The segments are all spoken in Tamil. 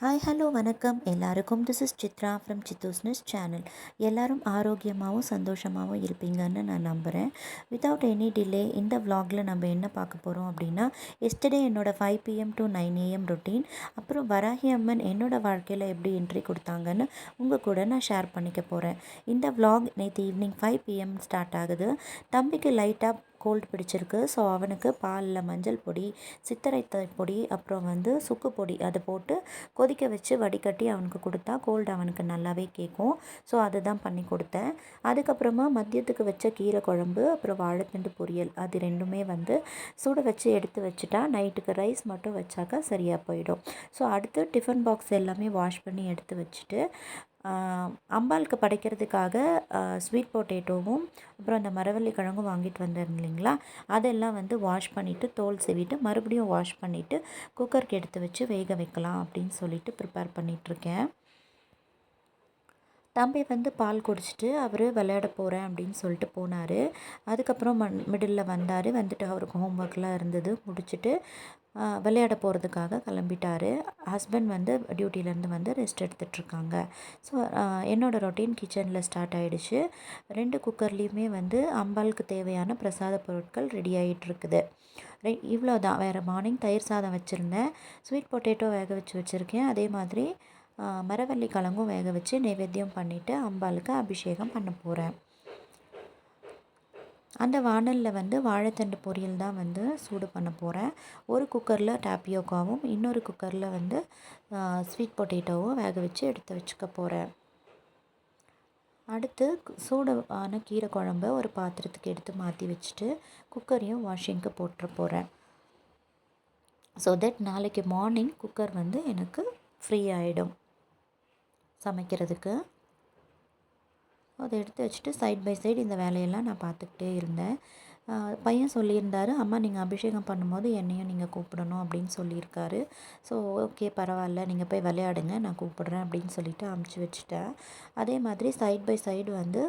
ஹாய் ஹலோ வணக்கம். எல்லாருக்கும் திஸ் இஸ் சித்ரா ஃப்ரம் சித்தூஸ்னஸ் சேனல் எல்லோரும் ஆரோக்கியமாகவும் சந்தோஷமாகவும் இருப்பீங்கன்னு நான் நம்புகிறேன் வித்தவுட் எனி டிலே இந்த வ்ளாகில் நம்ம என்ன பார்க்க போகிறோம் அப்படின்னா எஸ்டர்டே என்னோட five PM to nine AM routine அப்புறம் வராகி அம்மன் என்னோடய வாழ்க்கையில் எப்படி என்ட்ரி கொடுத்தாங்கன்னு உங்கள் கூட நான் ஷேர் பண்ணிக்க போகிறேன் இந்த வ்ளாக் நேற்று ஈவினிங் ஃபைவ் பிஎம் ஸ்டார்ட் ஆகுது. தம்பிக்கு லைட்டாக கோல்டு பிடிச்சிருக்கு. ஸோ அவனுக்கு பாலில் மஞ்சள் பொடி சித்தரை பொடி அப்புறம் வந்து சுக்கு பொடி அதை போட்டு கொதிக்க வச்சு வடிகட்டி அவனுக்கு கொடுத்தா கோல்டு அவனுக்கு நல்லாவே கேட்கும் ஸோ அதுதான் பண்ணி கொடுத்தேன். அதுக்கப்புறமா மதியத்துக்கு வச்ச கீரை குழம்பு அப்புறம் வாழைத்தண்டு பொரியல் அது ரெண்டுமே வந்து சுட வச்சு எடுத்து வச்சுட்டா நைட்டுக்கு ரைஸ் மட்டும் வச்சாக்கா சரியாக போயிடும். ஸோ அடுத்து டிஃபன் பாக்ஸ் எல்லாமே வாஷ் பண்ணி எடுத்து வச்சுட்டு அம்பாளுக்கு படைக்கிறதுக்காக ஸ்வீட் பொட்டேட்டோவும் அப்புறம் அந்த மரவள்ளி கிழங்கும் வாங்கிட்டு வந்தேன் இல்லைங்களா? அதெல்லாம் வந்து வாஷ் பண்ணிவிட்டு தோல் செவிட்டு மறுபடியும் வாஷ் பண்ணிவிட்டு குக்கருக்கு எடுத்து வச்சு வேக வைக்கலாம் அப்படின்னு சொல்லிட்டு ப்ரிப்பேர் பண்ணிகிட்ருக்கேன் தம்பி வந்து பால் குடிச்சிட்டு அவர் விளையாட போகிறேன் அப்படின்னு சொல்லிட்டு போனார். அதுக்கப்புறம் மண் மிடில் வந்தார். வந்துட்டு அவருக்கு ஹோம் ஒர்க்லாம் இருந்தது. முடிச்சுட்டு விளையாட போகிறதுக்காக கிளம்பிட்டாரு. ஹஸ்பண்ட் வந்து டியூட்டிலேருந்து வந்து ரெஸ்ட் எடுத்துகிட்ருக்காங்க ஸோ என்னோடய ரொட்டீன் கிச்சனில் ஸ்டார்ட் ஆகிடுச்சு ரெண்டு குக்கர்லேயுமே வந்து அம்பாளுக்கு தேவையான பிரசாத பொருட்கள் ரெடி ஆகிட்டு இருக்குது ரெ இவ்வளோ தான் வேறு மார்னிங் தயிர் சாதம் வச்சுருந்தேன். ஸ்வீட் பொட்டேட்டோ வேக வச்சு வச்சுருக்கேன். அதே மாதிரி மரவள்ளி கிழங்கும் வேக வச்சு நைவேத்தியம் பண்ணிவிட்டு அம்பாளுக்கு அபிஷேகம் பண்ண போகிறேன் அந்த வாணலில் வந்து வாழைத்தண்டு பொரியல் தான் வந்து சூடு பண்ண போகிறேன் ஒரு குக்கரில் டாப்பியோக்காவும் இன்னொரு குக்கரில் வந்து ஸ்வீட் பொட்டேட்டோவும் வேக வச்சு எடுத்து வச்சுக்க போகிறேன் அடுத்து சூடான கீரை குழம்ப ஒரு பாத்திரத்துக்கு எடுத்து மாற்றி வச்சுட்டு குக்கரையும் வாஷிங்க்கு போட்டுற போகிறேன் ஸோ தட் நாளைக்கு மார்னிங் குக்கர் வந்து எனக்கு ஃப்ரீ ஆகிடும் சமைக்கிறதுக்கு. அதை எடுத்து வச்சுட்டு சைட் பை சைடு இந்த வேலையெல்லாம் நான் பார்த்துக்கிட்டே இருந்தேன். பையன் சொல்லியிருந்தார் அம்மா நீங்கள் அபிஷேகம் பண்ணும்போது என்னையும் நீங்கள் கூப்பிடணும் அப்படின்னு சொல்லியிருக்காரு. ஸோ ஓகே பரவாயில்ல நீங்கள் போய் விளையாடுங்க நான் கூப்பிடுறேன் அப்படின்னு சொல்லிட்டு அமுச்சு வச்சுட்டேன். அதே மாதிரி சைட் பை சைடு வந்து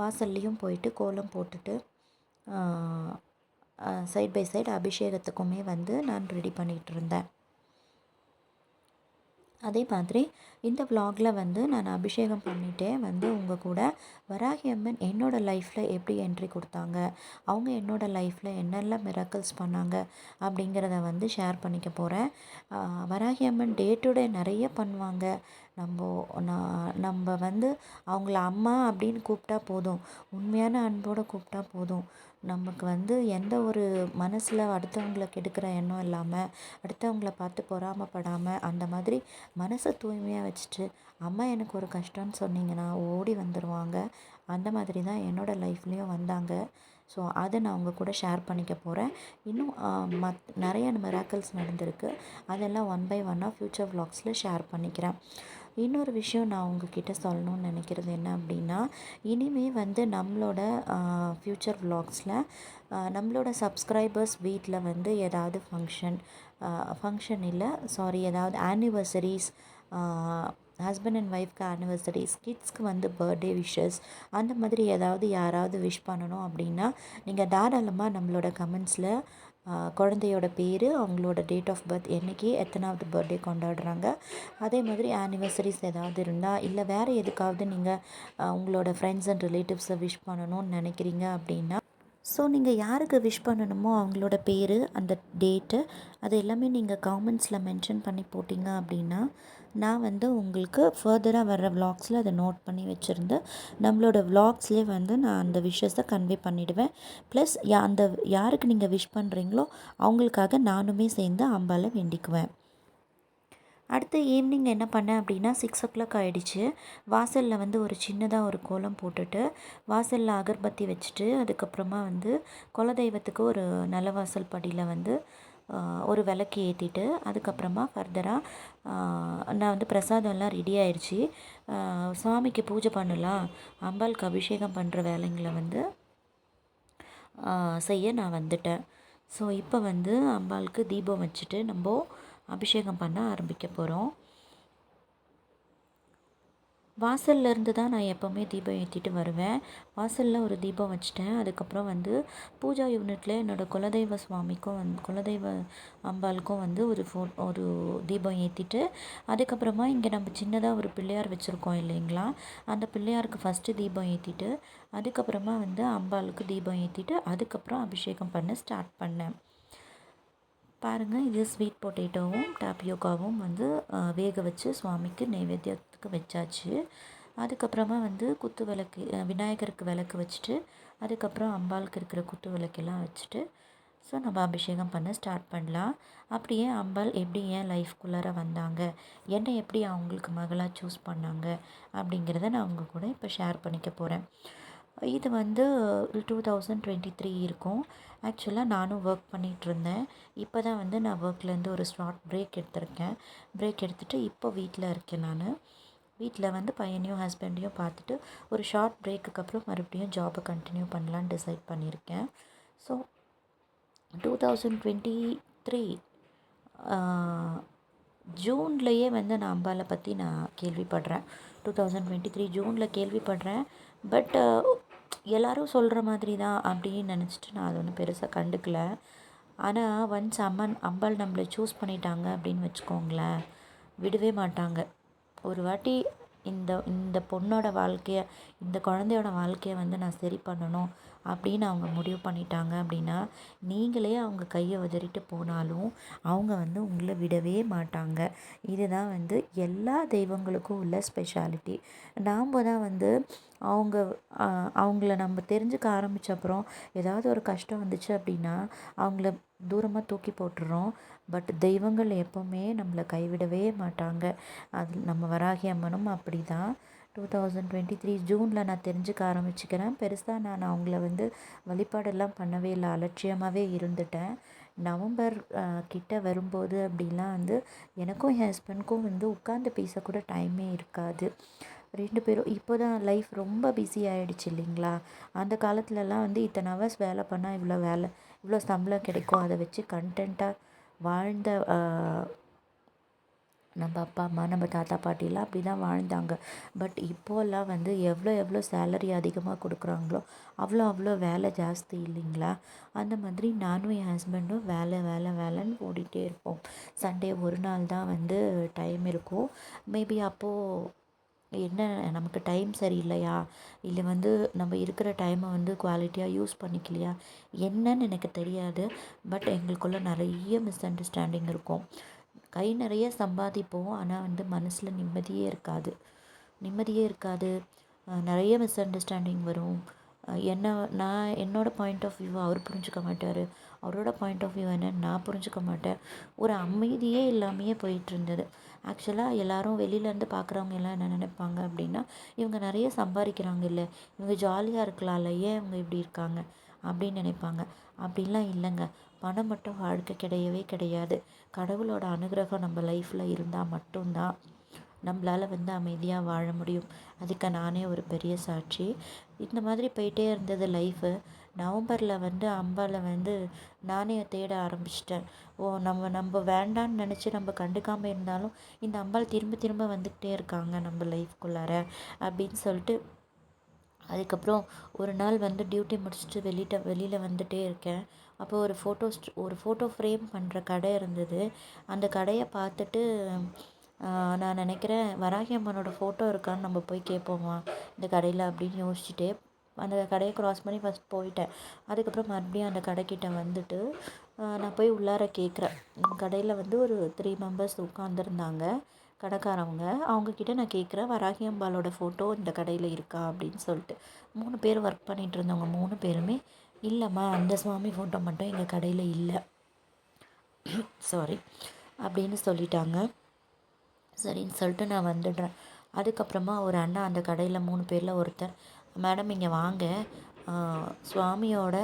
வாசல்லையும் போயிட்டு கோலம் போட்டுட்டு சைட் பை சைடு அபிஷேகத்துக்குமே வந்து நான் ரெடி பண்ணிகிட்டு இருந்தேன். அதே மாதிரி இந்த vlogல வந்து நான் அபிஷேகம் பண்ணிட்டே வந்து உங்கள் கூட வராகி அம்மன் என்னோட லைஃப்பில் எப்படி என்ட்ரி கொடுத்தாங்க? அவங்க என்னோட லைஃப்பில் என்னெல்லாம் மிராக்கிள்ஸ் பண்ணாங்க? அப்படிங்கிறத வந்து ஷேர் பண்ணிக்க போகிறேன் Varahi Amman day to day நிறைய பண்ணுவாங்க. நம்ம நான் நம்ம வந்து அவங்கள அம்மா அப்படின்னு கூப்பிட்டா போதும். உண்மையான அன்போடு கூப்பிட்டா போதும். நமக்கு வந்து எந்த ஒரு மனசில் அடுத்தவங்களை கெடுக்கிற எண்ணம் இல்லாமல் அடுத்தவங்கள பார்த்து பொறாமப்படாமல் அந்த மாதிரி மனசை தூய்மையாக வச்சுட்டு அம்மா எனக்கு ஒரு கஷ்டம்னு சொன்னீங்கன்னா ஓடி வந்துடுவாங்க அந்த மாதிரி தான் என்னோடய லைஃப்லேயும் வந்தாங்க. ஸோ அதை நான் உங்கள் கூட ஷேர் பண்ணிக்க போகிறேன் இன்னும் மத் நிறைய மிராக்கிள்ஸ் நடந்திருக்கு. அதெல்லாம் ஒன் பை ஒன்னாக ஃப்யூச்சர் வ்ளாக்ஸில் ஷேர் பண்ணிக்கிறேன். இன்னொரு விஷயம் நான் உங்ககிட்ட சொல்லணும்னு நினைக்கிறது என்ன அப்படின்னா இனிமேல் வந்து நம்மளோட ஃப்யூச்சர் விலாக்ஸில் நம்மளோட சப்ஸ்கிரைபர்ஸ் வீட்டில் வந்து ஏதாவது ஃபங்க்ஷன் ஃபங்க்ஷன் இல்லை சாரி ஏதாவது ஆனிவர்சரிஸ் ஹஸ்பண்ட் அண்ட் ஒய்ஃப்க்கு ஆனிவர்சரிஸ் கிட்ஸ்க்கு வந்து பர்த்டே விஷஸ் அந்த மாதிரி ஏதாவது யாராவது விஷ் பண்ணணும் அப்படின்னா நீங்கள் தாராளமாக நம்மளோட கமெண்ட்ஸில் குழந்தையோட பேர் அவங்களோட டேட் ஆஃப் பர்த் என்னைக்கு எத்தனாவது பர்த்டே கொண்டாடுறாங்க. அதே மாதிரி ஆனிவர்சரிஸ் ஏதாவது இருந்தால் இல்லை வேறு எதுக்காவது நீங்கள் உங்களோட ஃப்ரெண்ட்ஸ் அண்ட் ரிலேட்டிவ்ஸை விஷ் பண்ணணும்னு நினைக்கிறீங்க அப்படின்னா ஸோ நீங்கள் யாருக்கு விஷ் பண்ணணுமோ அவங்களோட பேர் அந்த டேட்டு அது எல்லாமே நீங்கள் காமெண்ட்ஸில் மென்ஷன் பண்ணி போட்டிங்க அப்படின்னா நான் வந்து உங்களுக்கு ஃபர்தராக வர்ற விலாக்ஸில் அதை நோட் பண்ணி வச்சுருந்து நம்மளோட விலாக்ஸ்லேயே வந்து நான் அந்த விஷஸை கன்வே பண்ணிவிடுவேன் ப்ளஸ் யா அந்த யாருக்கு நீங்கள் விஷ் பண்ணுறீங்களோ அவங்களுக்காக நானுமே சேர்ந்து அம்பால வேண்டிக்குவேன். அடுத்து ஈவினிங் என்ன பண்ணேன் அப்படின்னா சிக்ஸ் ஓ கிளாக் ஆகிடுச்சு வாசலில் வந்து ஒரு சின்னதாக ஒரு கோலம் போட்டுட்டு வாசலில் அகர்பத்தி வச்சுட்டு அதுக்கப்புறமா வந்து குலதெய்வத்துக்கு ஒரு நல்ல வாசல் படியில் வந்து ஒரு விளக்கு ஏற்றிட்டு அதுக்கப்புறமா ஃபர்தராக நான் வந்து பிரசாதம்லாம் ரெடி ஆயிடுச்சு சாமிக்கு பூஜை பண்ணலாம் அம்பாளுக்கு அபிஷேகம் பண்ணுற வேலைங்களை வந்து செய்ய நான் வந்துட்டேன். ஸோ இப்போ வந்து அம்பாளுக்கு தீபம் வச்சுட்டு நம்ம அபிஷேகம் பண்ண ஆரம்பிக்க போகிறோம் வாசல்ல இருந்து தான் நான் எப்போவுமே தீபம் ஏற்றிட்டு வருவேன். வாசலில் ஒரு தீபம் வச்சுட்டேன். அதுக்கப்புறம் வந்து பூஜா யூனிட்டில் என்னோடய குலதெய்வ சுவாமிக்கும் வந்து குலதெய்வ அம்பாளுக்கும் வந்து ஒரு ஃபோ ஒரு தீபம் ஏற்றிட்டு அதுக்கப்புறமா இங்கே நம்ம சின்னதாக ஒரு பிள்ளையார் வச்சுருக்கோம் இல்லைங்களா? அந்த பிள்ளையாருக்கு ஃபஸ்ட்டு தீபம் ஏற்றிட்டு அதுக்கப்புறமா வந்து அம்பாளுக்கு தீபம் ஏற்றிட்டு அதுக்கப்புறம் அபிஷேகம் பண்ண ஸ்டார்ட் பண்ணேன். பாருங்கள் இது ஸ்வீட் பொட்டேட்டோவும் டாப்பியோக்காவும் வந்து வேக வச்சு சுவாமிக்கு நைவேத்தியத்துக்கு வச்சாச்சு. அதுக்கப்புறமா வந்து குத்து விளக்கு விநாயகருக்கு விளக்கு வச்சுட்டு அதுக்கப்புறம் அம்பாளுக்கு இருக்கிற குத்து விளக்கெல்லாம் வச்சுட்டு ஸோ நம்ம அபிஷேகம் பண்ண ஸ்டார்ட் பண்ணலாம். அப்படியே அம்பாள் எப்படி ஏன் லைஃப்குள்ளார வந்தாங்க? என்னை எப்படி அவங்களுக்கு மகளாக சூஸ் பண்ணாங்க? அப்படிங்கிறத நான் அவங்க கூட இப்போ ஷேர் பண்ணிக்க போகிறேன் இது வந்து டூ தௌசண்ட் டுவெண்ட்டி த்ரீ இருக்கும். ஆக்சுவலாக நானும் ஒர்க் பண்ணிகிட்ருந்தேன் இப்போ தான் வந்து நான் ஒர்க்லேருந்து ஒரு ஷார்ட் பிரேக் எடுத்திருக்கேன். பிரேக் எடுத்துகிட்டு இப்போ வீட்டில் இருக்கேன் நான். வீட்டில் வந்து பையனையும் ஹஸ்பண்டையும் பார்த்துட்டு ஒரு ஷார்ட் பிரேக்குக்கு அப்புறம் மறுபடியும் ஜாபை கண்டினியூ பண்ணலான்னு டிசைட் பண்ணியிருக்கேன் so two thousand twenty three ஜூன்லேயே வந்து நான் அம்பாலை பற்றி நான் கேள்விப்படுறேன். டூ தௌசண்ட் டுவெண்ட்டி த்ரீ ஜூனில் கேள்விப்படுறேன். பட் uh, எல்லோரும் சொல்கிற மாதிரி தான் அப்படின்னு நினச்சிட்டு நான் அதை ஒன்றும் பெருசாக கண்டுக்கல. ஆனால் ஒன்ஸ் அம்மன் அம்பாள் நம்மளை சூஸ் பண்ணிட்டாங்க அப்படின்னு வச்சுக்கோங்களேன் விடவே மாட்டாங்க. ஒரு வாட்டி இந்த இந்த பொண்ணோட வாழ்க்கையை இந்த குழந்தையோட வாழ்க்கையை வந்து நான் சரி பண்ணணும் அப்படின்னு அவங்க முடிவு பண்ணிட்டாங்க அப்படின்னா நீங்களே அவங்க கையை உதறிட்டு போனாலும் அவங்க வந்து உங்களை விடவே மாட்டாங்க. இதுதான் வந்து எல்லா தெய்வங்களுக்கும் உள்ள ஸ்பெஷாலிட்டி நாம் தான் வந்து அவங்க அவங்கள நம்ம தெரிஞ்சுக்க ஆரம்பித்த அப்புறம் ஏதாவது ஒரு கஷ்டம் வந்துச்சு அப்படின்னா அவங்கள தூரமாக தூக்கி போட்டுறோம். பட் தெய்வங்கள் எப்போவுமே நம்மளை கைவிடவே மாட்டாங்க. அது நம்ம வராகி அம்மனும் அப்படி தான் டூ தௌசண்ட் டுவெண்ட்டி த்ரீ ஜூனில் நான் தெரிஞ்சுக்க ஆரம்பிச்சுக்கிறேன். பெருசாக நான் அவங்கள வந்து வழிபாடெல்லாம் பண்ணவே இல்லை. அலட்சியமாகவே இருந்துட்டேன். நவம்பர் கிட்ட வரும்போது அப்படிலாம் வந்து எனக்கும் என் ஹஸ்பண்ட்க்கும் வந்து உட்காந்து பேசக்கூட டைமே இருக்காது. ரெண்டு பேரும் இப்போ தான் லைஃப் ரொம்ப பிஸி ஆகிடுச்சு இல்லைங்களா? அந்த காலத்துலலாம் வந்து இத்தனை ஹவர்ஸ் வேலை பண்ணால் இவ்வளோ வேலை இவ்வளோ சம்பளம் கிடைக்கும். அதை வச்சு கண்டென்ட்டாக வாழ்ந்த நம்ம அப்பா அம்மா நம்ம தாத்தா பாட்டிலாம் அப்படி தான் வாழ்ந்தாங்க. பட் இப்போல்லாம் வந்து எவ்வளோ எவ்வளோ சேலரி அதிகமாக கொடுக்குறாங்களோ அவ்வளோ அவ்வளோ வேலை ஜாஸ்தி இல்லைங்களா? அந்த மாதிரி நானும் என் ஹஸ்பண்டும் வேலை வேலை வேலைன்னு ஓடிட்டே இருப்போம். சண்டே ஒரு நாள் தான் வந்து டைம் இருக்கும். மேபி அப்போது என்ன நமக்கு டைம் சரியில்லையா? இல்லை வந்து நம்ம இருக்கிற டைமை வந்து குவாலிட்டியாக யூஸ் பண்ணிக்கலையா? என்னன்னு எனக்கு தெரியாது. பட் எங்களுக்குள்ளே நிறைய மிஸ் அண்டர்ஸ்டாண்டிங் இருக்கும். கை நிறைய சம்பாதிப்போம். ஆனால் வந்து மனசில் நிம்மதியே இருக்காது. நிம்மதியே இருக்காது. நிறைய மிஸ் அண்டர்ஸ்டாண்டிங் வரும் என்ன நான் என்னோடய பாயிண்ட் ஆஃப் வியூவை அவர் புரிஞ்சுக்க மாட்டார். அவரோட பாயிண்ட் ஆஃப் வியூ என்னன்னு நான் புரிஞ்சுக்க மாட்டேன். ஒரு அமைதியே இல்லாமையே போயிட்டுருந்தது ஆக்சுவலாக எல்லோரும் வெளியிலேருந்து பார்க்குறவங்க எல்லாம் என்ன நினைப்பாங்க அப்படின்னா இவங்க நிறைய சம்பாதிக்கிறாங்க இல்லை. இவங்க ஜாலியாக இருக்கலாம்ல ஏன் இவங்க இப்படி இருக்காங்க? அப்படின்னு நினைப்பாங்க. அப்படிலாம் இல்லைங்க. பணம் மட்டும் வாழ்க்கை கிடையவே கிடையாது. கடவுளோட அனுகிரகம் நம்ம லைஃப்பில் இருந்தால் மட்டும்தான் நம்மளால் வந்து அமைதியாக வாழ முடியும். அதுக்கு நானே ஒரு பெரிய சாட்சி. இந்த மாதிரி போயிட்டே இருந்தது லைஃபு நவம்பரில் வந்து அம்பாவில் வந்து நானே தேட ஆரம்பிச்சிட்டேன். ஓ நம்ம நம்ம வேண்டான்னு நினச்சி நம்ம கண்டுக்காமல் இருந்தாலும் இந்த அம்பாள் திரும்ப திரும்ப வந்துக்கிட்டே இருக்காங்க நம்ம லைஃப்குள்ளார அப்படின்னு சொல்லிட்டு அதுக்கப்புறம் ஒரு நாள் வந்து டியூட்டி முடிச்சுட்டு வெளியிட்ட வெளியில் வந்துகிட்டே இருக்கேன். அப்போ ஒரு ஃபோட்டோ ஒரு ஃபோட்டோ ஃப்ரேம் பண்ணுற கடை இருந்தது. அந்த கடையை பார்த்துட்டு நான் நினைக்கிறேன் வராகி அம்மனோட ஃபோட்டோ இருக்கான்னு நம்ம போய் கேட்போமா? இந்த கடையில்? அப்படின்னு யோசிச்சுட்டே அந்த கடையை க்ராஸ் பண்ணி ஃபஸ்ட் போயிட்டேன். அதுக்கப்புறம் மறுபடியும் அந்த கடைக்கிட்ட வந்துட்டு நான் போய் உள்ளார கேட்குறேன். கடையில் வந்து ஒரு த்ரீ மெம்பர்ஸ் உட்காந்துருந்தாங்க கடைக்காரவங்க அவங்கக்கிட்ட நான் கேட்குறேன் வராகி அம்பாலோட ஃபோட்டோ இந்த கடையில் இருக்கா அப்படின்னு சொல்லிட்டு. மூணு பேர் ஒர்க் பண்ணிகிட்டு இருந்தவங்க மூணு பேருமே இல்லைம்மா அந்த சுவாமி ஃபோட்டோ மட்டும் எங்கள் கடையில் இல்லை. சாரி அப்படின்னு சொல்லிட்டாங்க. சரின்னு சொல்லிட்டு நான் வந்துடுறேன். அதுக்கப்புறமா ஒரு அண்ணா அந்த கடையில் மூணு பேரில் ஒருத்தர் மேடம் இங்கே வாங்க. சுவாமியோட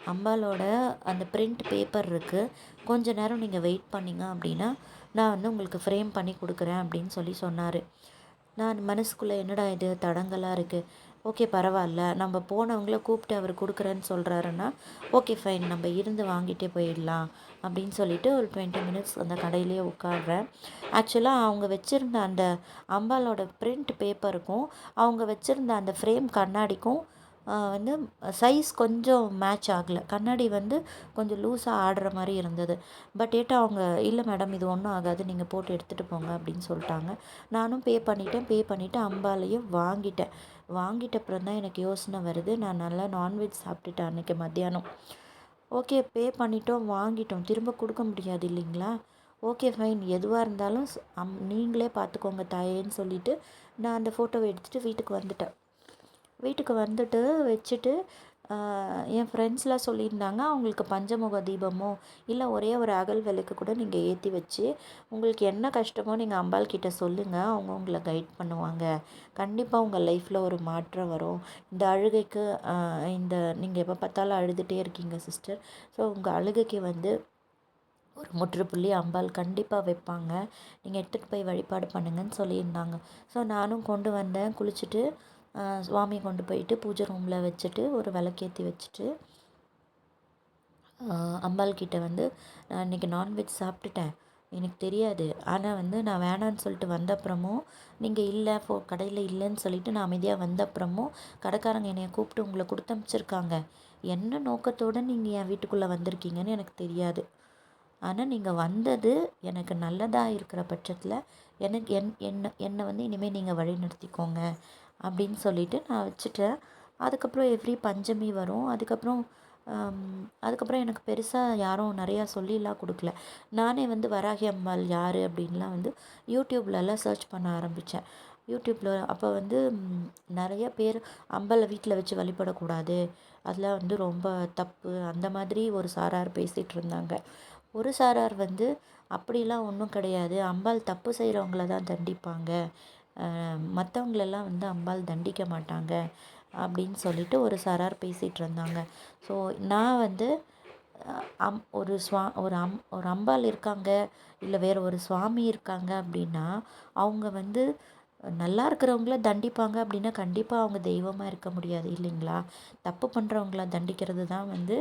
அம்பாலோட அந்த பிரிண்ட் பேப்பர் இருக்குது கொஞ்ச நேரம் நீங்கள் வெயிட் பண்ணிங்க அப்படின்னா நான் வந்து உங்களுக்கு ஃப்ரேம் பண்ணி கொடுக்குறேன் அப்படின்னு சொல்லி சொன்னார். நான் மனசுக்குள்ளே என்னடா இது? தடங்கலாக இருக்குது ஓகே பரவாயில்ல. நம்ம போனவங்கள கூப்பிட்டு அவர் கொடுக்குறேன்னு சொல்கிறாருன்னா ஓகே ஃபைன் நம்ம இருந்து வாங்கிட்டே போயிடலாம் அப்படின்னு சொல்லிட்டு ஒரு டுவெண்ட்டி மினிட்ஸ் அந்த கடையிலேயே உட்காடுறேன் ஆக்சுவலாக அவங்க வச்சுருந்த அந்த அம்பாலோட பிரிண்ட் பேப்பருக்கும் அவங்க வச்சுருந்த அந்த ஃப்ரேம் கண்ணாடிக்கும் வந்து சைஸ் கொஞ்சம் மேட்ச் ஆகலை. கண்ணாடி வந்து கொஞ்சம் லூஸாக ஆடுற மாதிரி இருந்தது. பட் ஏட்டா அவங்க இல்லை மேடம் இது ஒன்றும் ஆகாது. நீங்கள் போட்டு எடுத்துகிட்டு போங்க அப்படின்னு சொல்லிட்டாங்க. நானும் பே பண்ணிட்டேன். பே பண்ணிவிட்டு அம்பாலையும் வாங்கிட்டேன். வாங்கிட்ட அப்புறம் தான் எனக்கு யோசனை வருது. நான் நல்லா நான்வெஜ் சாப்பிட்டுட்டேன் அன்றைக்கி மத்தியானம். ஓகே பே பண்ணிட்டோம். வாங்கிட்டோம். திரும்ப கொடுக்க முடியாது இல்லைங்களா? ஓகே ஃபைன் எதுவாக இருந்தாலும் அம் நீங்களே பார்த்துக்கோங்க தாயேன்னு சொல்லிவிட்டு நான் அந்த ஃபோட்டோவை எடுத்துகிட்டு வீட்டுக்கு வந்துட்டேன். வீட்டுக்கு வந்துட்டு வச்சுட்டு என் ஃப்ரெண்ட்ஸ்லாம் சொல்லியிருந்தாங்க அவங்களுக்கு பஞ்சமுக தீபமோ இல்லை ஒரே ஒரு அகல் விளக்கு கூட நீங்கள் ஏற்றி வச்சு உங்களுக்கு என்ன கஷ்டமோ நீங்கள் அம்பாள் கிட்ட சொல்லுங்கள் அவங்க உங்களை கைட் பண்ணுவாங்க. கண்டிப்பாக உங்கள் லைஃப்பில் ஒரு மாற்றம் வரும். இந்த அழுகைக்கு இந்த நீங்கள் எப்போ பார்த்தாலும் அழுதுகிட்டே இருக்கீங்க சிஸ்டர் ஸோ உங்கள் அழுகைக்கு வந்து ஒரு முற்றுப்புள்ளி அம்பாள் கண்டிப்பாக வைப்பாங்க. நீங்கள் எடுத்துகிட்டு போய் வழிபாடு பண்ணுங்கன்னு சொல்லியிருந்தாங்க. ஸோ நானும் கொண்டு வந்தேன் குளிச்சுட்டு சுவாமி கொண்டு போயிட்டு பூஜை ரூமில் வச்சுட்டு ஒரு விளக்கேற்றி வச்சுட்டு அம்பாள் கிட்டே வந்து நான் இன்றைக்கி நான்வெஜ் சாப்பிட்டுட்டேன். எனக்கு தெரியாது. ஆனால் வந்து நான் வேணான்னு சொல்லிட்டு வந்தப்புறமும் நீங்கள் இல்லை ஃபோ கடையில் இல்லைன்னு சொல்லிவிட்டு நான் அமைதியாக வந்தப்புறமும் கடைக்காரங்க என்னை கூப்பிட்டு உங்களை கொடுத்து அனுப்பிச்சிருக்காங்க என்ன நோக்கத்தோடு நீங்கள் என் வீட்டுக்குள்ளே வந்திருக்கீங்கன்னு எனக்கு தெரியாது. ஆனால் நீங்கள் வந்தது எனக்கு நல்லதாக இருக்கிற பட்சத்தில் எனக்கு என் என்ன என்னை வந்து இனிமேல் நீங்கள் வழி நடத்திக்கோங்க அப்படின்னு சொல்லிவிட்டு நான் வச்சுட்டேன். அதுக்கப்புறம் எவ்ரி பஞ்சமி வரும். அதுக்கப்புறம் அதுக்கப்புறம் எனக்கு பெருசாக யாரும் நிறையா சொல்லிலாம் கொடுக்கல. நானே வந்து வராகி அம்மாள் யார் அப்படின்லாம் வந்து யூடியூப்லலாம் சர்ச் பண்ண ஆரம்பித்தேன் யூடியூப்பில் அப்போ வந்து நிறைய பேர் அம்பலை வீட்டில் வச்சு வழிபடக்கூடாது. அதெல்லாம் வந்து ரொம்ப தப்பு. அந்த மாதிரி ஒரு சாரார் பேசிகிட்டு இருந்தாங்க. ஒரு சாரார் வந்து அப்படிலாம் ஒன்றும் கிடையாது. அம்பாள் தப்பு செய்கிறவங்கள தான் தண்டிப்பாங்க. மற்றவங்களெல்லாம் வந்து அம்பாள் தண்டிக்க மாட்டாங்க அப்படின்னு சொல்லிட்டு ஒரு சாரார் பேசிகிட்டு இருந்தாங்க. ஸோ நான் வந்து அம் ஒரு ஸ்வா ஒரு அம் ஒரு அம்பாள் இருக்காங்க இல்லை வேறு ஒரு சுவாமி இருக்காங்க அப்படின்னா அவங்க வந்து நல்லா இருக்கிறவங்கள தண்டிப்பாங்க அப்படின்னா கண்டிப்பாக அவங்க தெய்வமாக இருக்க முடியாது இல்லைங்களா? தப்பு பண்ணுறவங்கள தண்டிக்கிறது தான் வந்து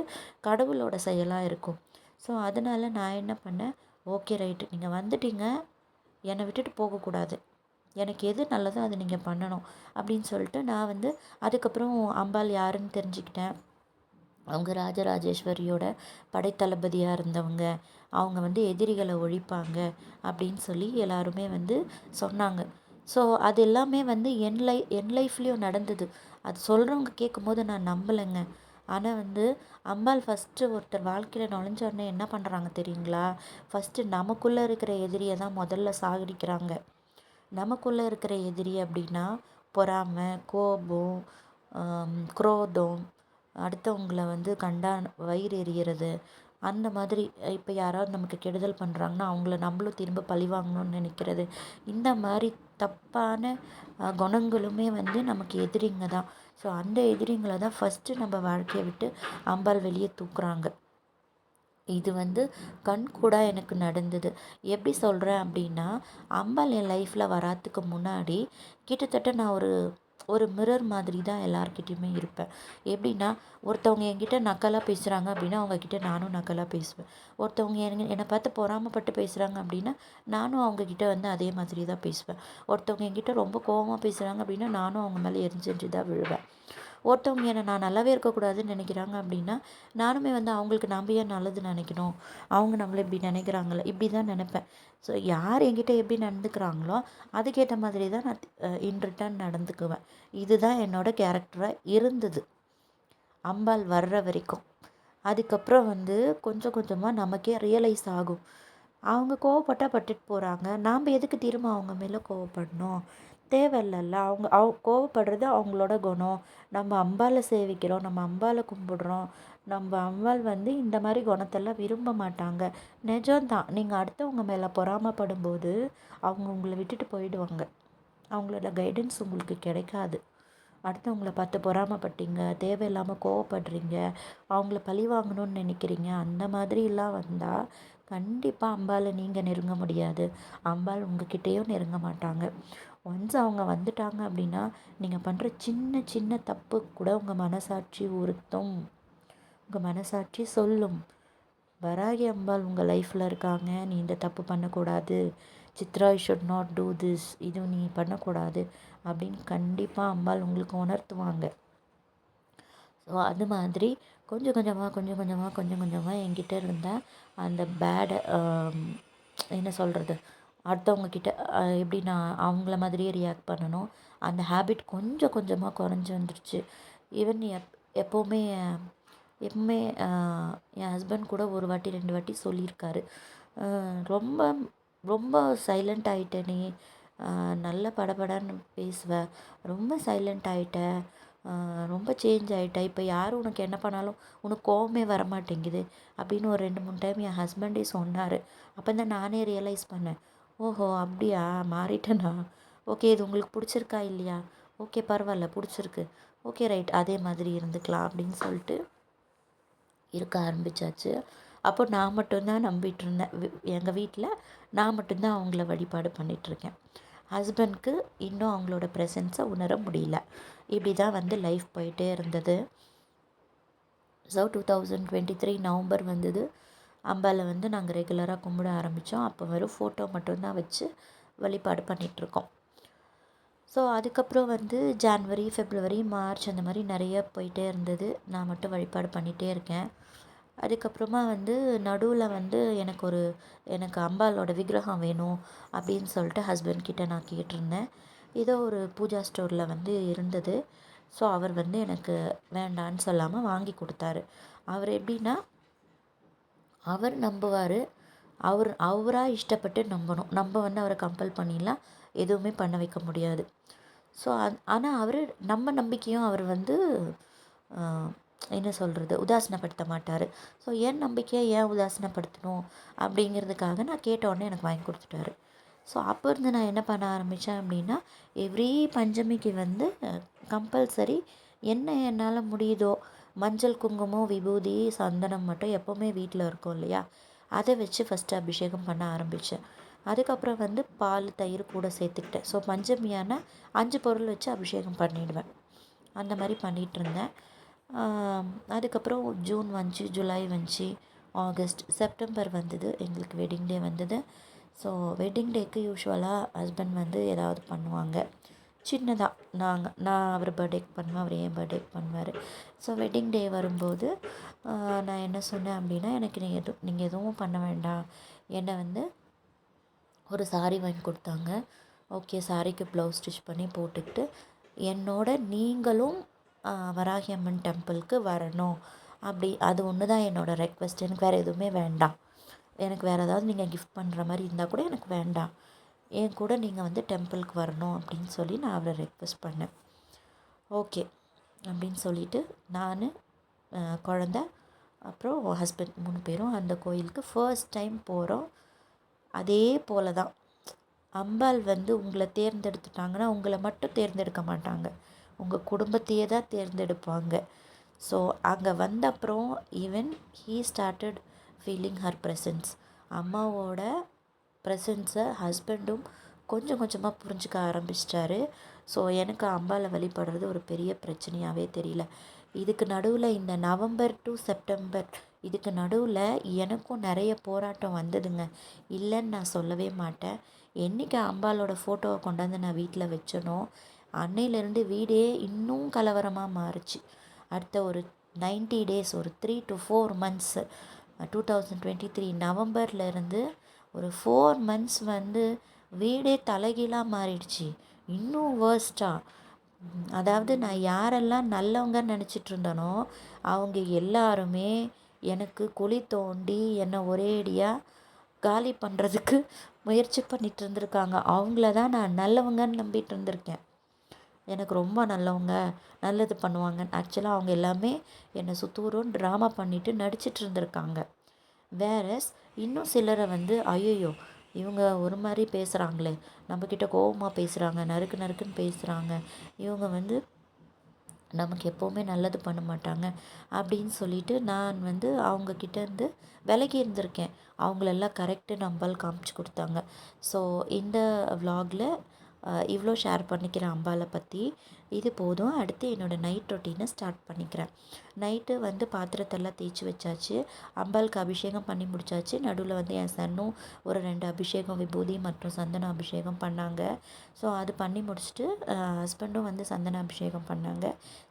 கடவுளோட செயலாக இருக்கும். ஸோ அதனால் நான் என்ன பண்ணேன் ஓகே ரைட்டு. நீங்கள் வந்துட்டீங்க என்னை விட்டுட்டு போகக்கூடாது. எனக்கு எது நல்லதோ அதை நீங்கள் பண்ணணும். அப்படின்னு சொல்லிட்டு நான் வந்து அதுக்கப்புறம் அம்பாள் யாருன்னு தெரிஞ்சுக்கிட்டேன். அவங்க ராஜராஜேஸ்வரியோட படைத்தளபதியாக இருந்தவங்க. அவங்க வந்து எதிரிகளை ஒழிப்பாங்க அப்படின்னு சொல்லி எல்லாருமே வந்து சொன்னாங்க. ஸோ அது எல்லாமே வந்து என் லை என் லைஃப்லேயும் நடந்தது. அது சொல்கிறவங்க கேட்கும்போது நான் நம்பலைங்க. ஆனால் வந்து அம்பாள் ஃபஸ்ட்டு ஒருத்தர் வாழ்க்கையில் நுழைஞ்சோடனே என்ன பண்ணுறாங்க தெரியுங்களா? ஃபஸ்ட்டு நமக்குள்ளே இருக்கிற எதிரியை தான் முதல்ல சாகடிக்கிறாங்க. நமக்குள்ளே இருக்கிற எதிரி அப்படின்னா பொறாமை கோபம் குரோதம் அடுத்தவங்கள வந்து கண்டா வயிறு எரியறது. அந்த மாதிரி இப்போ யாராவது நமக்கு கெடுதல் பண்ணுறாங்கன்னா அவங்கள நம்மளும் திரும்ப பழி வாங்கணும்னு நினைக்கிறது. இந்த மாதிரி தப்பான குணங்களுமே வந்து நமக்கு எதிரிங்க தான். ஸோ அந்த எதிரிங்களை தான் ஃபஸ்ட்டு நம்ம வாழ்க்கையை விட்டு அம்பாள் வெளியே தூக்குறாங்க. இது வந்து கண் கூட எனக்கு நடந்தது. எப்படி சொல்கிறேன் அப்படின்னா அம்பாள் என் லைஃப்பில் வராதுக்கு முன்னாடி கிட்டத்தட்ட நான் ஒரு ஒரு மிரர் மாதிரி தான் எல்லாருக்கிட்டேயுமே இருப்பேன். எப்படின்னா ஒருத்தவங்க என்கிட்ட நக்கலாக பேசுகிறாங்க அப்படின்னா அவங்கக்கிட்ட நானும் நக்கலாக பேசுவேன். ஒருத்தவங்க என் என்னை பார்த்து பொறாமப்பட்டு பேசுகிறாங்க அப்படின்னா நானும் அவங்கக்கிட்ட வந்து அதே மாதிரி தான் பேசுவேன். ஒருத்தவங்க என்கிட்ட ரொம்ப கோபமாக பேசுகிறாங்க அப்படின்னா நானும் அவங்க மேலே எரிஞ்செஞ்சு தான் விழுவேன். ஒருத்தவங்க என்னை நான் நல்லாவே இருக்கக்கூடாதுன்னு நினைக்கிறாங்க அப்படின்னா நானுமே வந்து அவங்களுக்கு நம்ம ஏன் நல்லது நினைக்கணும். அவங்க நம்மளை இப்படி நினைக்கிறாங்களே இப்படி தான் நினைப்பேன். ஸோ யார் என்கிட்ட எப்படி நடந்துக்கிறாங்களோ அதுக்கேற்ற மாதிரி தான் நான் இன் ரிட்டர்ன் நடந்துக்குவேன். இதுதான் என்னோடய கேரக்டராக இருந்தது. அம்பாள் வர்ற வரைக்கும். அதுக்கப்புறம் வந்து கொஞ்சம் கொஞ்சமாக நமக்கே ரியலைஸ் ஆகும். அவங்க கோவப்பட்டால் பட்டுட்டு போகிறாங்க நாம் எதுக்கு திரும்ப அவங்க மேலே கோவப்படணும்? தேவையில்லல்ல. அவங்க அவ கோவப்படுறது அவங்களோட குணம். நம்ம அம்பாவை சேவிக்கிறோம் நம்ம அம்பாவை கும்பிடுறோம். நம்ம அம்பாள் வந்து இந்த மாதிரி குணத்தெல்லாம் விரும்ப மாட்டாங்க. நிஜம்தான் நீங்கள் அடுத்தவங்க மேலே பொறாமப்படும் போது அவங்க உங்களை விட்டுட்டு போயிடுவாங்க. அவங்களோட கைடன்ஸ் உங்களுக்கு கிடைக்காது. அடுத்தவங்கள பார்த்து பொறாமப்பட்டீங்க தேவையில்லாமல் கோவப்படுறீங்க அவங்கள பழி வாங்கணும்னு நினைக்கிறீங்க அந்த மாதிரிலாம் வந்தால் கண்டிப்பாக அம்பால் நீங்கள் நெருங்க முடியாது. அம்பாள் உங்ககிட்டேயும் நெருங்க மாட்டாங்க. ஒன்ஸ் அவங்க வந்துட்டாங்க அப்படின்னா நீங்கள் பண்ணுற சின்ன சின்ன தப்பு கூட உங்கள் மனசாட்சி உறுத்தும். உங்கள் மனசாட்சி சொல்லும். வராகி அம்பாள் உங்கள் லைஃப்பில் இருக்காங்க. நீ இந்த தப்பு பண்ணக்கூடாது. Chitra you should not do this இது நீ பண்ணக்கூடாது. அப்படின்னு கண்டிப்பாக அம்பாள் உங்களுக்கு உணர்த்துவாங்க. ஸோ அது மாதிரி கொஞ்சம் கொஞ்சமாக கொஞ்சம் கொஞ்சமாக கொஞ்சம் கொஞ்சமாக என்கிட்ட இருந்தால் அந்த பேடை um, என்ன சொல்கிறது அடுத்தவங்கக்கிட்ட எப்படி நான் அவங்கள மாதிரியே ரியாக்ட் பண்ணணும். அந்த ஹேபிட் கொஞ்சம் கொஞ்சமாக குறைஞ்சி வந்துடுச்சு ஈவன் எப் எப்போவுமே எப்பவுமே என் ஹஸ்பண்ட் கூட ஒரு வாட்டி ரெண்டு வாட்டி சொல்லியிருக்காரு. ரொம்ப ரொம்ப சைலண்ட் ஆகிட்ட நீ. நல்ல படபடன்னு பேசுவ. ரொம்ப சைலண்ட் ஆகிட்ட ரொம்ப சேஞ்ச் ஆகிட்ட இப்போ யார் உனக்கு என்ன பண்ணாலும் உனக்கு கோவமே வரமாட்டேங்குது. அப்படின்னு ஒரு ரெண்டு மூணு டைம் என் ஹஸ்பண்டே சொன்னார். அப்போ தான் நானே ரியலைஸ் பண்ணேன். ஓஹோ அப்படியா? மாறிட்டேனா? ஓகே இது உங்களுக்கு பிடிச்சிருக்கா இல்லையா? ஓகே பரவாயில்ல பிடிச்சிருக்கு. ஓகே ரைட் அதே மாதிரி இருந்துக்கலாம் அப்படின்னு சொல்லிட்டு இருக்க ஆரம்பித்தாச்சு அப்போ நான் மட்டும்தான் நம்பிட்டு இருந்தேன் எங்கள் வீட்டில் நான் மட்டும்தான் அவங்கள வழிபாடு பண்ணிகிட்ருக்கேன் ஹஸ்பண்ட்க்கு இன்னும் அவங்களோட ப்ரெசன்ஸை உணர முடியல. இப்படி தான் வந்து லைஃப் போயிட்டே இருந்தது. So two thousand twenty three November வந்தது. அம்பாவை வந்து நாங்கள் ரெகுலராக கும்பிட ஆரம்பித்தோம் அப்போ வெறும் ஃபோட்டோ மட்டும்தான் வச்சு வழிபாடு பண்ணிகிட்ருக்கோம் ஸோ அதுக்கப்புறம் வந்து ஜான்வரி ஃபெப்ரவரி மார்ச் அந்த மாதிரி நிறைய போயிட்டே இருந்தது. நான் மட்டும் வழிபாடு பண்ணிகிட்டே இருக்கேன். அதுக்கப்புறமா வந்து நடுவில் வந்து எனக்கு ஒரு எனக்கு அம்பாலோட விக்கிரகம் வேணும் அப்படின்னு சொல்லிட்டு ஹஸ்பண்ட் கிட்டே நான் கேட்டிருந்தேன். ஏதோ ஒரு பூஜா ஸ்டோரில் வந்து இருந்தது. ஸோ அவர் வந்து எனக்கு வேண்டான்னு சொல்லாமல் வாங்கி கொடுத்தாரு. அவர் எப்படின்னா அவர் நம்புவார். அவர் அவராக இஷ்டப்பட்டு நம்பணும். நம்ம வந்து அவரை கம்பல் பண்ணிடலாம் எதுவுமே பண்ண வைக்க முடியாது. ஸோ அந் ஆனால் அவர் நம்ம நம்பிக்கையும் அவர் வந்து என்ன சொல்கிறது உதாசீனப்படுத்த மாட்டார். ஸோ என் நம்பிக்கையை ஏன் உதாசீனப்படுத்தணும் அப்படிங்கிறதுக்காக நான் கேட்டோடனே எனக்கு வாங்கி கொடுத்துட்டாரு. ஸோ அப்போ இருந்து நான் என்ன பண்ண ஆரம்பித்தேன் அப்படின்னா எவ்ரி பஞ்சமிக்கு வந்து கம்பல்சரி என்ன என்னால் முடியுதோ மஞ்சள் குங்குமம் விபூதி சந்தனம் மட்டும் எப்போவுமே வீட்டில் இருக்கும் இல்லையா? அதை வச்சு ஃபஸ்ட்டு அபிஷேகம் பண்ண ஆரம்பித்தேன் அதுக்கப்புறம் வந்து பால் தயிர் கூட சேர்த்துக்கிட்டேன். ஸோ பஞ்சமியான அஞ்சு பொருள் வச்சு அபிஷேகம் பண்ணிவிடுவேன் அந்த மாதிரி பண்ணிகிட்ருந்தேன் அதுக்கப்புறம் ஜூன் வந்துச்சு ஜூலை வந்துச்சு ஆகஸ்ட் செப்டம்பர் வந்தது. எங்களுக்கு வெட்டிங் டே வந்தது. ஸோ வெட்டிங் டேக்கு யூஸ்வலாக ஹஸ்பண்ட் வந்து ஏதாவது பண்ணுவாங்க. சின்னதாக நாங்கள் நான் அவர் பர்த்டேக்கு பண்ணுவேன் அவர் என் பர்த்டேக்கு பண்ணுவார். ஸோ வெட்டிங் டே வரும்போது நான் என்ன சொன்னேன் அப்படின்னா எனக்கு நீங்கள் எதுவும் நீங்கள் எதுவும் பண்ண வேண்டாம். என்னை வந்து ஒரு சாரீ வாங்கி கொடுத்தாங்க. ஓகே சாரீக்கு ப்ளவுஸ் ஸ்டிச் பண்ணி போட்டுக்கிட்டு என்னோட நீங்களும் வராகி அம்மன் டெம்பிளுக்கு வரணும். அப்படி அது ஒன்று தான் என்னோடய ரெக்வெஸ்ட் எனக்கு வேறு எதுவுமே வேண்டாம். எனக்கு வேறு ஏதாவது நீங்கள் கிஃப்ட் பண்ணுற மாதிரி இருந்தால் கூட எனக்கு வேண்டாம். என் கூட நீங்கள் வந்து டெம்பிளுக்கு வரணும் அப்படின்னு சொல்லி நான் அவரை ரெக்வெஸ்ட் பண்ணேன். ஓகே அப்படின்னு சொல்லிவிட்டு நான் குழந்த அப்புறம் ஹஸ்பண்ட் மூணு பேரும் அந்த கோயிலுக்கு ஃபர்ஸ்ட் டைம் போகிறோம் அதே போல் தான் அம்பாள் வந்து உங்களை தேர்ந்தெடுத்துட்டாங்கன்னா உங்களை மட்டும் தேர்ந்தெடுக்க மாட்டாங்க. உங்கள் குடும்பத்தையே தான் தேர்ந்தெடுப்பாங்க. ஸோ அங்கே வந்த அப்புறம் even he started feeling her presence அம்மாவோட ப்ரெசன்ஸை ஹஸ்பண்டும் கொஞ்சம் கொஞ்சமாக புரிஞ்சுக்க ஆரம்பிச்சிட்டாரு. ஸோ எனக்கு அம்பாவில் வழிபடுறது ஒரு பெரிய பிரச்சனையாகவே தெரியல. இதுக்கு நடுவில் இந்த நவம்பர் டு செப்டம்பர் இதுக்கு நடுவில் எனக்கும் நிறைய போராட்டம் வந்ததுங்க. இல்லைன்னு நான் சொல்லவே மாட்டேன். என்றைக்கு அம்பாலோட ஃபோட்டோவை கொண்டாந்து நான் வீட்டில் வச்சனோ அன்னையிலேருந்து வீடே இன்னும் கலவரமாக மாறுச்சு. அடுத்த ஒரு நைன்ட்டி டேஸ் ஒரு three to four months two thousand twenty three நவம்பர்லேருந்து ஒரு ஃபோர் மந்த்ஸ் வந்து வீடே தலைகீழாக மாறிடுச்சு. இன்னும் வேர்ஸ்ட்டாக அதாவது நான் யாரெல்லாம் நல்லவங்கன்னு நினச்சிட்டு இருந்தனோ அவங்க எல்லாருமே எனக்கு குழி தோண்டி என்னை ஒரேடியாக காலி பண்ணுறதுக்கு முயற்சி பண்ணிகிட்டு இருந்திருக்காங்க. அவங்கள தான் நான் நல்லவங்கன்னு நம்பிட்டு இருந்திருக்கேன். எனக்கு ரொம்ப நல்லவங்க நல்லது பண்ணுவாங்க ஆக்சுவலாக அவங்க எல்லாமே என்னை சுத்தூரம் ட்ராமா பண்ணிவிட்டு நடிச்சிட்டு இருந்திருக்காங்க. வேறஸ் இன்னும் சிலரை வந்து ஐயோ இவங்க ஒரு மாதிரி பேசுகிறாங்களே நம்மக்கிட்ட கோபமாக பேசுகிறாங்க நறுக்கு நறுக்குன்னு பேசுகிறாங்க இவங்க வந்து நமக்கு எப்போவுமே நல்லது பண்ண மாட்டாங்க அப்படின்னு சொல்லிட்டு நான் வந்து அவங்கக்கிட்டேருந்து விலகி இருந்திருக்கேன். அவங்களெல்லாம் கரெக்டு நம்பல் காமிச்சு கொடுத்தாங்க. ஸோ இந்த விலாகில் இவ்வளோ ஷேர் பண்ணிக்கிறேன் அம்பாவை பற்றி இது போதும். அடுத்து என்னோடய நைட் ரொட்டீனை ஸ்டார்ட் பண்ணிக்கிறேன். நைட்டு வந்து பாத்திரத்தெல்லாம் தேய்ச்சி வச்சாச்சு. அம்பாளுக்கு அபிஷேகம் பண்ணி முடிச்சாச்சு. நடுவில் வந்து என் சன்னும் ஒரு ரெண்டு அபிஷேகம் விபூதி மற்றும் சந்தன அபிஷேகம் பண்ணாங்க. ஸோ அது பண்ணி முடிச்சுட்டு ஹஸ்பண்டும் வந்து சந்தன அபிஷேகம் பண்ணாங்க.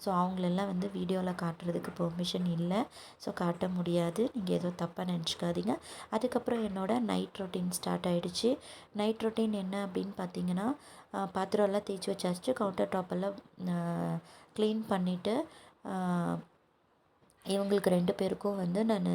ஸோ அவங்களெல்லாம் வந்து வீடியோவில் காட்டுறதுக்கு பெர்மிஷன் இல்லை. ஸோ காட்ட முடியாது. நீங்கள் எதுவும் தப்பாக நினச்சிக்காதீங்க. அதுக்கப்புறம் என்னோடய நைட் ரொட்டீன் ஸ்டார்ட் ஆகிடுச்சு நைட் ரொட்டீன் என்ன அப்படின்னு பார்த்தீங்கன்னா பாத்திரம்லாம் தேய்ச்சி வச்சாச்சு. கவுண்டர் டாப்பெல்லாம் க்ளீன் பண்ணிவிட்டு இவங்களுக்கு ரெண்டு பேருக்கும் வந்து நான்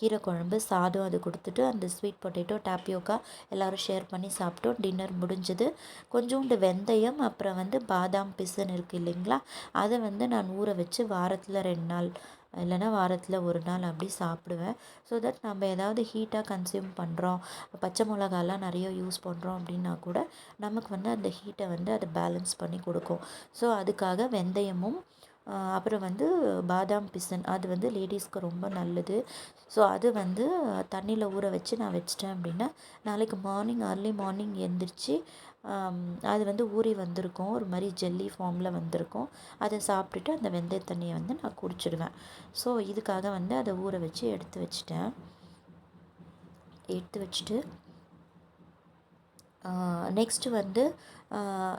கீரை குழம்பு சாதம் அது கொடுத்துட்டு அந்த ஸ்வீட் பொட்டேட்டோ டாப்பியோக்கா எல்லோரும் ஷேர் பண்ணி சாப்பிட்டோம். டின்னர் முடிஞ்சது. கொஞ்சோண்டு வெந்தயம் அப்புறம் வந்து பாதாம் பிசுன்னு இருக்குது இல்லைங்களா? அதை வந்து நான் ஊற வச்சு வாரத்தில் ரெண்டு நாள் இல்லைன்னா வாரத்தில் ஒரு நாள் அப்படி சாப்பிடுவேன். ஸோ தட் நம்ம ஏதாவது ஹீட்டாக கன்சியூம் பண்ணுறோம் பச்சை மிளகாலாம் நிறைய யூஸ் பண்ணுறோம் அப்படின்னா கூட நமக்கு வந்து அந்த ஹீட்டை வந்து அதை பேலன்ஸ் பண்ணி கொடுக்கும். ஸோ அதுக்காக வெந்தயமும் அப்புறம் வந்து பாதாம் பிசன் அது வந்து லேடிஸ்க்கு ரொம்ப நல்லது. ஸோ அது வந்து தண்ணியில் ஊற வச்சு நான் வச்சிட்டேன் அப்படின்னா நாளைக்கு மார்னிங் அர்லி மார்னிங் எழுந்திரிச்சி அது வந்து ஊறி வந்திருக்கும். ஒரு மாதிரி ஜெல்லி ஃபார்மில் வந்திருக்கும். அதை சாப்பிட்டுட்டு அந்த வெந்தய தண்ணியை வந்து நான் குடிச்சிடுவேன் ஸோ இதுக்காக வந்து அதை ஊற வச்சு எடுத்து வச்சிட்டேன். எடுத்து வச்சுட்டு நெக்ஸ்ட்டு வந்து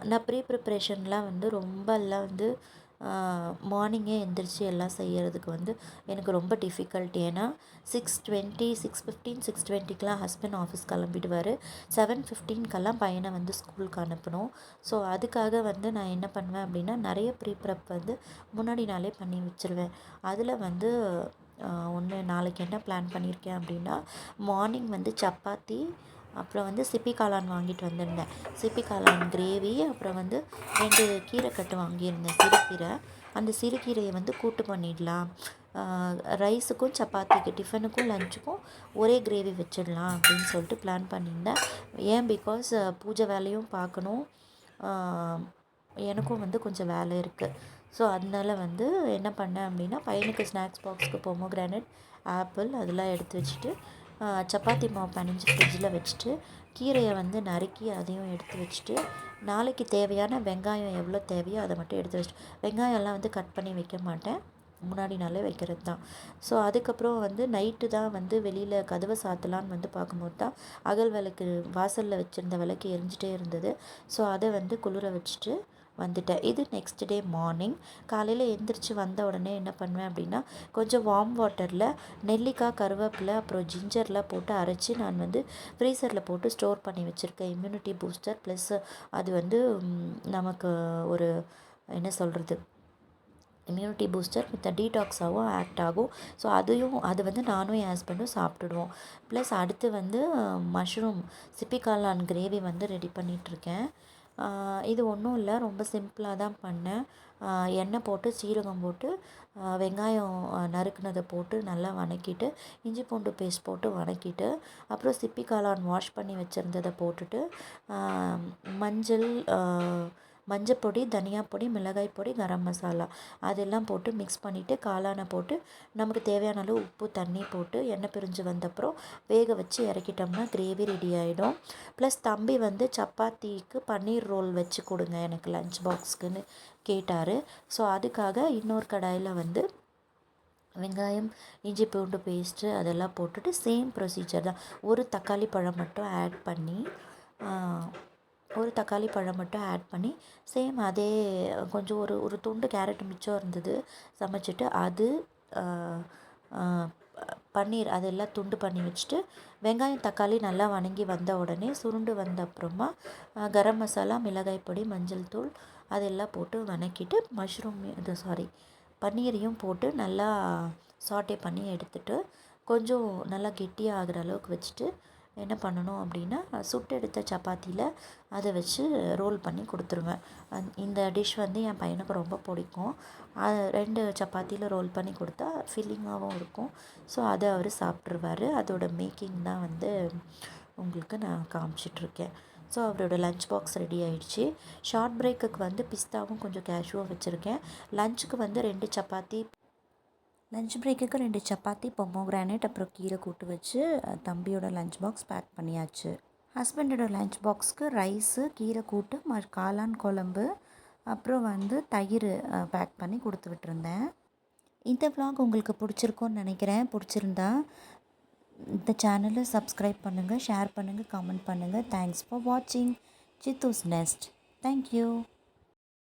நான் ப்ரீ ப்ரிப்ரேஷன்லாம் வந்து ரொம்பலாம் வந்து மார்னிங்கே எந்திரிச்சு எல்லாம் செய்கிறதுக்கு வந்து எனக்கு ரொம்ப டிஃபிகல்ட் ஏன்னா six twenty six fifteen six டுவெண்ட்டிக்கெலாம் husband office கிளம்பிடுவார். செவன் ஃபிஃப்டீன்க்கெல்லாம் பையனை வந்து ஸ்கூலுக்கு அனுப்பணும். ஸோ அதுக்காக வந்து நான் என்ன பண்ணுவேன் அப்படின்னா நிறைய ப்ரீ ப்ரெப் வந்து முன்னாடி நாளே பண்ணி வச்சுருவேன். அதில் வந்து ஒன்று நாளைக்கு என்ன பிளான் பண்ணியிருக்கேன் அப்படின்னா மார்னிங் வந்து சப்பாத்தி அப்புறம் வந்து சிப்பி காளான் வாங்கிட்டு வந்திருந்தேன். சிப்பி காளான் கிரேவி அப்புறம் வந்து ரெண்டு கீரை கட்டு வாங்கியிருந்தேன் சிறுகீரை அந்த சிறுகீரையை வந்து கூட்டு பண்ணிடலாம். ரைஸுக்கும் சப்பாத்திக்கு டிஃபனுக்கும் லஞ்சுக்கும் ஒரே கிரேவி வச்சிடலாம் அப்படின்னு சொல்லிட்டு பிளான் பண்ணியிருந்தேன். ஏன்? பிகாஸ் பூஜை வேலையும் பார்க்கணும். எனக்கும் வந்து கொஞ்சம் வேலை இருக்குது ஸோ அதனால வந்து என்ன பண்ணேன் அப்படின்னா பையனுக்கு ஸ்நாக்ஸ் பாக்ஸுக்கு போமோ கிரானட் ஆப்பிள் அதெல்லாம் எடுத்து வச்சுட்டு சப்பாத்தி மாவு பனைஞ்சி ஃப்ரிட்ஜில் வச்சுட்டு கீரையை வந்து நறுக்கி அதையும் எடுத்து வச்சுட்டு நாளைக்கு தேவையான வெங்காயம் எவ்வளோ தேவையோ அதை மட்டும் எடுத்து வச்சுட்டு வெங்காயம்லாம் வந்து கட் பண்ணி வைக்க மாட்டேன். முன்னாடி நாளே வைக்கிறது தான். ஸோ அதுக்கப்புறம் வந்து நைட்டு தான் வந்து வெளியில் கதவை சாத்தலான்னு வந்து பார்க்கும்போது தான் அகல் விளக்கு வாசலில் வச்சுருந்த விளக்கு எரிஞ்சிட்டே இருந்தது. ஸோ அதை வந்து குளிர வச்சுட்டு வந்துட்டேன். இது நெக்ஸ்ட் டே மார்னிங் காலையில் எந்திரிச்சு வந்த உடனே என்ன பண்ணுவேன் அப்படின்னா கொஞ்சம் வார்ம் வாட்டரில் நெல்லிக்காய் கருவேப்பிலை அப்புறம் ஜிஞ்சர்லாம் போட்டு அரைச்சி நான் வந்து ஃப்ரீசரில் போட்டு ஸ்டோர் பண்ணி வச்சுருக்கேன். இம்யூனிட்டி பூஸ்டர் ப்ளஸ் அது வந்து நமக்கு ஒரு என்ன சொல்கிறது இம்யூனிட்டி பூஸ்டர் வித் டீடாக்ஸாகவும் ஆக்ட் ஆகும். ஸோ அதையும் அது வந்து நானும் என் ஹஸ்பண்டும் சாப்பிட்டுடுவோம். ப்ளஸ் அடுத்து வந்து மஷ்ரூம் சிப்பிகாலான் கிரேவி வந்து ரெடி பண்ணிகிட்ருக்கேன் இது ஒன்றும் இல்லை. ரொம்ப சிம்பிளாக தான் பண்ணேன். எண்ணெய் போட்டு சீரகம் போட்டு வெங்காயம் நறுக்குனதை போட்டு நல்லா வதக்கிட்டு இஞ்சி பூண்டு பேஸ்ட் போட்டு வதக்கிட்டு அப்புறம் சிப்பி காளான் வாஷ் பண்ணி வச்சுருந்ததை போட்டுட்டு மஞ்சள் மஞ்சப்பொடி தனியா பொடி மிளகாய் பொடி கரம் மசாலா. அதெல்லாம் போட்டு மிக்ஸ் பண்ணிவிட்டு காளானை போட்டு நமக்கு தேவையான அளவு உப்பு தண்ணி போட்டு எண்ணெய் பிரிஞ்சு வந்தப்புறம் வேக வச்சு இறக்கிட்டோம்னா கிரேவி ரெடி ஆகிடும் ப்ளஸ் தம்பி வந்து சப்பாத்திக்கு பன்னீர் ரோல் வச்சு கொடுங்க எனக்கு லஞ்ச் பாக்ஸ்க்குன்னு கேட்டார். ஸோ அதுக்காக இன்னொரு கடாயில் வந்து வெங்காயம் இஞ்சி பூண்டு பேஸ்ட்டு அதெல்லாம் போட்டுட்டு சேம் ப்ரொசீஜர் தான். ஒரு தக்காளி பழம் மட்டும் ஆட் பண்ணி ஒரு தக்காளி பழம் மட்டும் ஆட் பண்ணி சேம் அதே கொஞ்சம் ஒரு ஒரு துண்டு கேரட் மிச்சம் இருந்தது சமைச்சிட்டு அது பன்னீர் அதெல்லாம் துண்டு பண்ணி வச்சுட்டு வெங்காயம் தக்காளி நல்லா வணங்கி வந்த உடனே சுருண்டு வந்த அப்புறமா கரம் மசாலா மிளகாய் பொடி மஞ்சள் தூள் அதெல்லாம் போட்டு வணக்கிட்டு மஷ்ரூம் இது சாரி பன்னீரையும் போட்டு நல்லா சாட்டே பண்ணி எடுத்துட்டு கொஞ்சம் நல்லா கெட்டியாக ஆகிற அளவுக்கு வச்சுட்டு என்ன பண்ணணும் அப்படின்னா சுட்டெடுத்த சப்பாத்தியில் அதை வச்சு ரோல் பண்ணி கொடுத்துருவேன். அந் இந்த டிஷ் வந்து என் பையனுக்கு ரொம்ப பிடிக்கும். ரெண்டு சப்பாத்தியில் ரோல் பண்ணி கொடுத்தா ஃபில்லிங்காகவும் இருக்கும். ஸோ அதை அவர் சாப்பிட்ருவாரு அதோட மேக்கிங் தான் வந்து உங்களுக்கு நான் காமிச்சிட்ருக்கேன் ஸோ அவரோட லஞ்ச் பாக்ஸ் ரெடி ஆகிடுச்சு ஷார்ட் பிரேக்குக்கு வந்து பிஸ்தாவும் கொஞ்சம் கேஷுவும் வச்சுருக்கேன். லஞ்சுக்கு வந்து ரெண்டு சப்பாத்தி லஞ்ச் பிரேக்குக்கு ரெண்டு சப்பாத்தி பொமோகிரானேட் அப்புறம் கீரை கூட்டு வச்சு தம்பியோட லஞ்ச் பாக்ஸ் பேக் பண்ணியாச்சு. ஹஸ்பண்டோட லஞ்ச் பாக்ஸ்க்கு ரைஸு கீரை கூட்டு ம காளான் குழம்பு அப்புறம் வந்து தயிர் பேக் பண்ணி கொடுத்து விட்டுருந்தேன். இந்த விலாக் உங்களுக்கு பிடிச்சிருக்கோன்னு நினைக்கிறேன். பிடிச்சிருந்தா இந்த சேனலை சப்ஸ்கிரைப் பண்ணுங்கள் ஷேர் பண்ணுங்கள் கமெண்ட் பண்ணுங்கள் தேங்க்ஸ் ஃபார் வாட்சிங் சித்தூஸ் நெஸ்ட் தேங்க்யூ